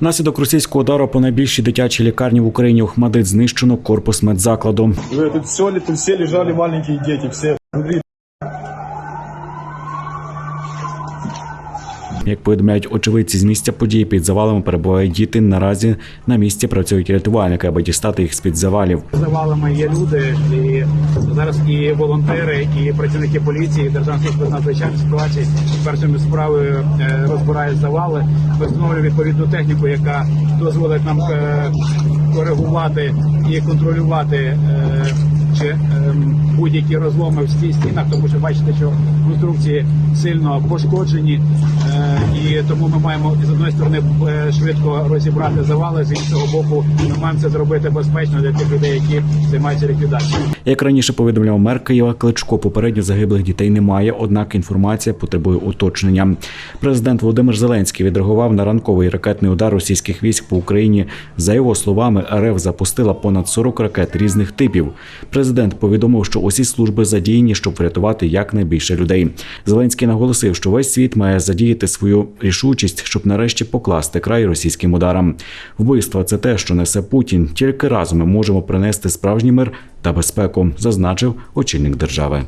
Внаслідок російського удару по найбільшій дитячій лікарні в Україні Охмадит знищено корпус медзакладу. Тут все, тут все лежали маленькі діти. все. Як повідомляють очевидці з місця події, під завалами перебувають діти. Наразі на місці працюють рятувальники, аби дістати їх з під завалів. завалами є люди, і зараз і волонтери, і працівники поліції, і Державної служби надзвичайних ситуацій першими справою е, розбирають завали. Ми встановлюємо відповідну техніку, яка дозволить нам е, коригувати і контролювати. Чи ем, будь-які розломи в стій- стінах, тому що бачите, що конструкції сильно пошкоджені, е, і тому ми маємо з одної сторони е, швидко розібрати завали, з іншого боку, ми маємо це зробити безпечно для тих людей, які займаються ліквідацією. Як раніше повідомляв мер Києва Кличко, попередньо загиблих дітей немає, однак інформація потребує уточнення. Президент Володимир Зеленський відреагував на ранковий ракетний удар російських військ по Україні. За його словами, РФ запустила понад 40 ракет різних типів. Президент повідомив, що усі служби задіяні, щоб врятувати якнайбільше людей. Зеленський наголосив, що весь світ має задіяти свою рішучість, щоб нарешті покласти край російським ударам. Вбивства це те, що несе Путін. Тільки разом ми можемо принести справжній мир та безпеку, зазначив очільник держави.